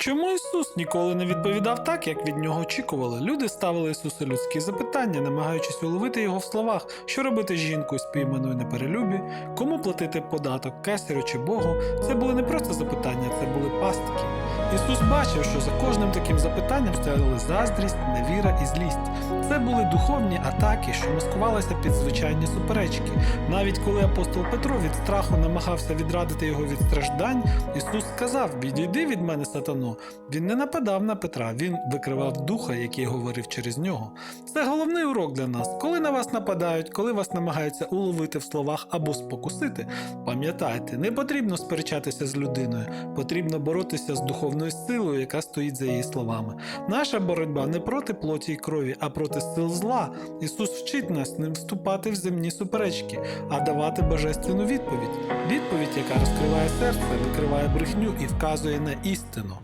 Чому Ісус ніколи не відповідав так, як від нього очікували? Люди ставили Ісусу людські запитання, намагаючись уловити його в словах, що робити з жінкою спійманою на перелюбі, кому платити податок кесарю чи Богу. Це були не просто запитання, це були пастки. Ісус бачив, що за кожним таким запитанням стояли заздрість, невіра і злість. Це були духовні атаки, що маскувалися під звичайні суперечки. Навіть коли апостол Петро від страху намагався відрадити його від страждань, Ісус сказав: Відійди від мене, сатано. Він не нападав на Петра, він викривав духа, який говорив через нього. Це головний урок для нас. Коли на вас нападають, коли вас намагаються уловити в словах або спокусити, пам'ятайте, не потрібно сперечатися з людиною, потрібно боротися з духовною силою, яка стоїть за її словами. Наша боротьба не проти плоті й крові, а проти сил зла. Ісус вчить нас не вступати в земні суперечки, а давати божественну відповідь. Відповідь, яка розкриває серце, викриває брехню і вказує на істину.